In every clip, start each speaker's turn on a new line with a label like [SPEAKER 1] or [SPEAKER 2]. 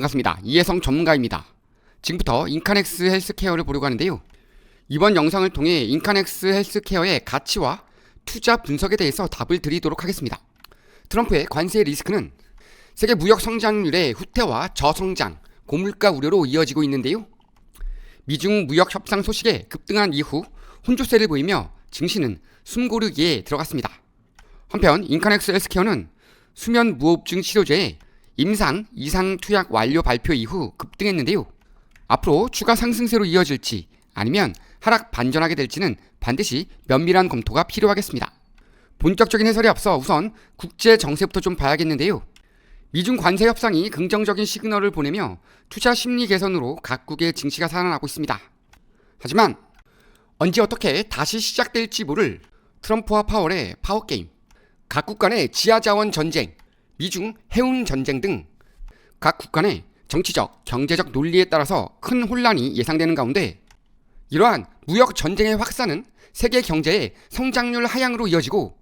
[SPEAKER 1] 반갑습니다. 이혜성 전문가입니다. 지금부터 인카넥스 헬스케어를 보려고 하는데요. 이번 영상을 통해 인카넥스 헬스케어의 가치와 투자 분석에 대해서 답을 드리도록 하겠습니다. 트럼프의 관세 리스크는 세계 무역 성장률의 후퇴와 저성장, 고물가 우려로 이어지고 있는데요. 미중 무역 협상 소식에 급등한 이후 혼조세를 보이며 증시는 숨고르기에 들어갔습니다. 한편 인카넥스 헬스케어는 수면 무호흡증 치료제의 임상 이상 투약 완료 발표 이후 급등했는데요. 앞으로 추가 상승세로 이어질지 아니면 하락 반전하게 될지는 반드시 면밀한 검토가 필요하겠습니다. 본격적인 해설에 앞서 우선 국제 정세부터 좀 봐야겠는데요. 미중 관세 협상이 긍정적인 시그널을 보내며 투자 심리 개선으로 각국의 증시가 살아나고 있습니다. 하지만 언제 어떻게 다시 시작될지 모를 트럼프와 파월의 파워게임, 각국 간의 지하자원 전쟁, 미중 해운 전쟁 등 각국 간의 정치적, 경제적 논리에 따라서 큰 혼란이 예상되는 가운데 이러한 무역 전쟁의 확산은 세계 경제의 성장률 하향으로 이어지고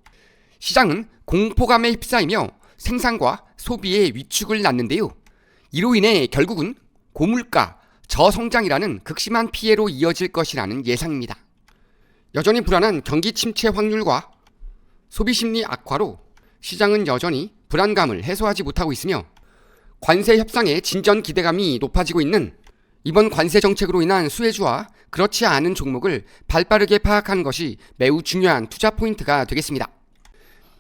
[SPEAKER 1] 시장은 공포감에 휩싸이며 생산과 소비의 위축을 낳는데요. 이로 인해 결국은 고물가, 저성장이라는 극심한 피해로 이어질 것이라는 예상입니다. 여전히 불안한 경기 침체 확률과 소비 심리 악화로 시장은 여전히 불안감을 해소하지 못하고 있으며 관세 협상의 진전 기대감이 높아지고 있는 이번 관세 정책으로 인한 수혜주와 그렇지 않은 종목을 발빠르게 파악하는 것이 매우 중요한 투자 포인트가 되겠습니다.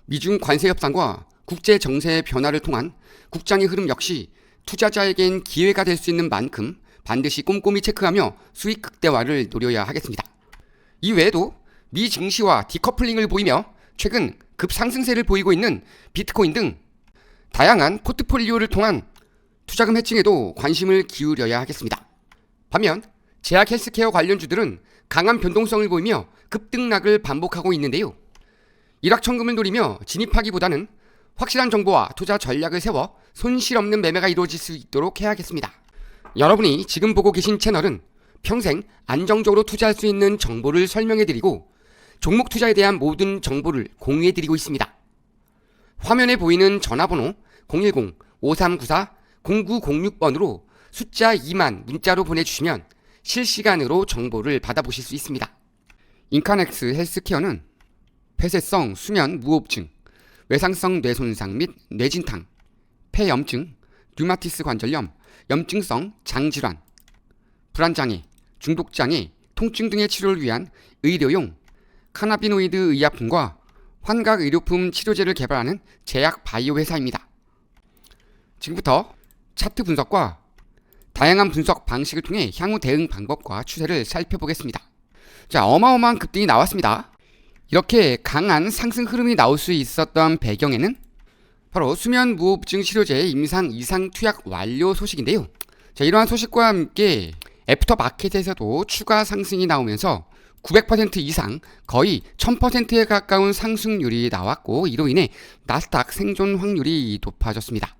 [SPEAKER 1] 미중 관세 협상과 국제 정세의 변화를 통한 국장의 흐름 역시 투자자에겐 기회가 될 수 있는 만큼 반드시 꼼꼼히 체크하며 수익 극대화를 노려야 하겠습니다. 이 외에도 미 증시와 디커플링을 보이며 최근 급상승세를 보이고 있는 비트코인 등 다양한 포트폴리오를 통한 투자금 해칭에도 관심을 기울여야 하겠습니다. 반면 제약 헬스케어 관련주들은 강한 변동성을 보이며 급등락을 반복하고 있는데요. 일확천금을 노리며 진입하기보다는 확실한 정보와 투자 전략을 세워 손실 없는 매매가 이루어질 수 있도록 해야겠습니다. 여러분이 지금 보고 계신 채널은 평생 안정적으로 투자할 수 있는 정보를 설명해드리고 종목 투자에 대한 모든 정보를 공유해드리고 있습니다. 화면에 보이는 전화번호 010-5394-0906번으로 숫자 2만 문자로 보내주시면 실시간으로 정보를 받아보실 수 있습니다. 인카넥스 헬스케어는 폐쇄성 수면 무호흡증, 외상성 뇌손상 및 뇌진탕, 폐염증, 류마티스 관절염, 염증성 장질환, 불안장애, 중독장애, 통증 등의 치료를 위한 의료용 카나비노이드 의약품과 환각 의료품 치료제를 개발하는 제약 바이오 회사입니다. 지금부터 차트 분석과 다양한 분석 방식을 통해 향후 대응 방법과 추세를 살펴보겠습니다. 자, 어마어마한 급등이 나왔습니다. 이렇게 강한 상승 흐름이 나올 수 있었던 배경에는 바로 수면 무호흡증 치료제 임상 이상 투약 완료 소식인데요. 자, 이러한 소식과 함께 애프터 마켓에서도 추가 상승이 나오면서 900% 이상 거의 1000%에 가까운 상승률이 나왔고 이로 인해 나스닥 생존 확률이 높아졌습니다.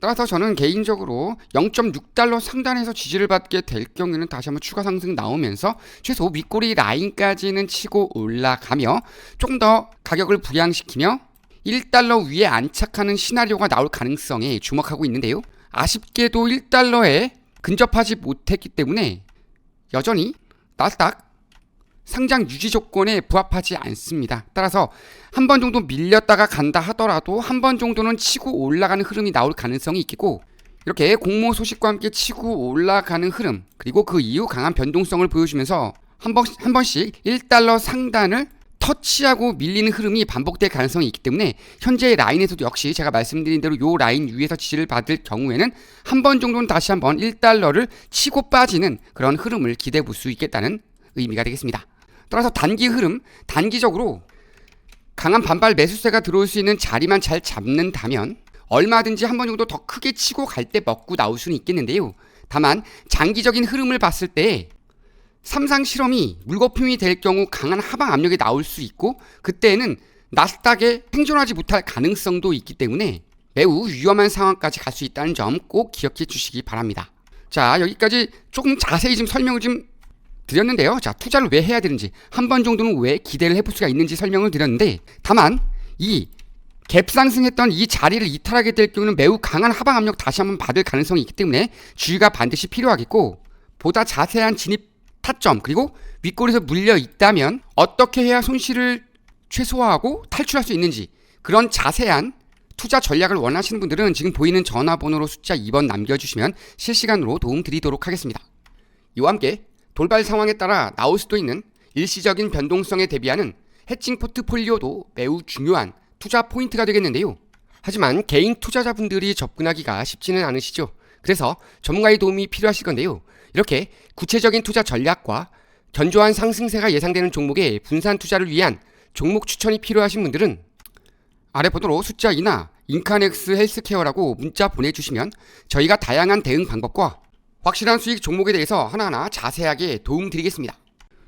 [SPEAKER 1] 따라서 저는 개인적으로 0.6달러 상단에서 지지를 받게 될 경우에는 다시 한번 추가 상승 나오면서 최소 윗꼬리 라인까지는 치고 올라가며 조금 더 가격을 부양시키며 1달러 위에 안착하는 시나리오가 나올 가능성에 주목하고 있는데요. 아쉽게도 1달러에 근접하지 못했기 때문에 여전히 나스닥 상장 유지 조건에 부합하지 않습니다. 따라서 한 번 정도 밀렸다가 간다 하더라도 한 번 정도는 치고 올라가는 흐름이 나올 가능성이 있겠고 이렇게 공모 소식과 함께 치고 올라가는 흐름 그리고 그 이후 강한 변동성을 보여주면서 한, 번, 한 번씩 1달러 상단을 터치하고 밀리는 흐름이 반복될 가능성이 있기 때문에 현재 라인에서도 역시 제가 말씀드린 대로 요 라인 위에서 지지를 받을 경우에는 한 번 정도는 다시 한번 1달러를 치고 빠지는 그런 흐름을 기대해 볼 수 있겠다는 의미가 되겠습니다. 따라서 단기 흐름, 단기적으로 강한 반발 매수세가 들어올 수 있는 자리만 잘 잡는다면 얼마든지 한 번 정도 더 크게 치고 갈 때 먹고 나올 수는 있겠는데요. 다만 장기적인 흐름을 봤을 때 삼상 실험이 물거품이 될 경우 강한 하방 압력이 나올 수 있고 그때는 나스닥에 생존하지 못할 가능성도 있기 때문에 매우 위험한 상황까지 갈 수 있다는 점 꼭 기억해 주시기 바랍니다. 자, 여기까지 조금 자세히 좀 설명을 좀 드렸는데요. 자, 투자를 왜 해야 되는지, 한 번 정도는 왜 기대를 해볼 수가 있는지 설명을 드렸는데, 다만, 이 갭 상승했던 이 자리를 이탈하게 될 경우는 매우 강한 하방 압력 다시 한번 받을 가능성이 있기 때문에 주의가 반드시 필요하겠고 보다 자세한 진입 타점 그리고 윗골에서 물려 있다면 어떻게 해야 손실을 최소화하고 탈출할 수 있는지 그런 자세한 투자 전략을 원하시는 분들은 지금 보이는 전화번호로 숫자 2번 남겨주시면 실시간으로 도움 드리도록 하겠습니다. 이와 함께 돌발 상황에 따라 나올 수도 있는 일시적인 변동성에 대비하는 해칭 포트폴리오도 매우 중요한 투자 포인트가 되겠는데요. 하지만 개인 투자자분들이 접근하기가 쉽지는 않으시죠. 그래서 전문가의 도움이 필요하실 건데요. 이렇게 구체적인 투자 전략과 견조한 상승세가 예상되는 종목의 분산 투자를 위한 종목 추천이 필요하신 분들은 아래 번호로 숫자 2나 인카넥스 헬스케어라고 문자 보내주시면 저희가 다양한 대응 방법과 확실한 수익 종목에 대해서 하나하나 자세하게 도움드리겠습니다.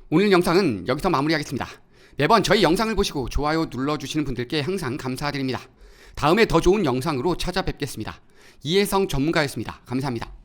[SPEAKER 1] 오늘 영상은 여기서 마무리하겠습니다. 매번 저희 영상을 보시고 좋아요 눌러주시는 분들께 항상 감사드립니다. 다음에 더 좋은 영상으로 찾아뵙겠습니다. 이혜성 전문가였습니다. 감사합니다.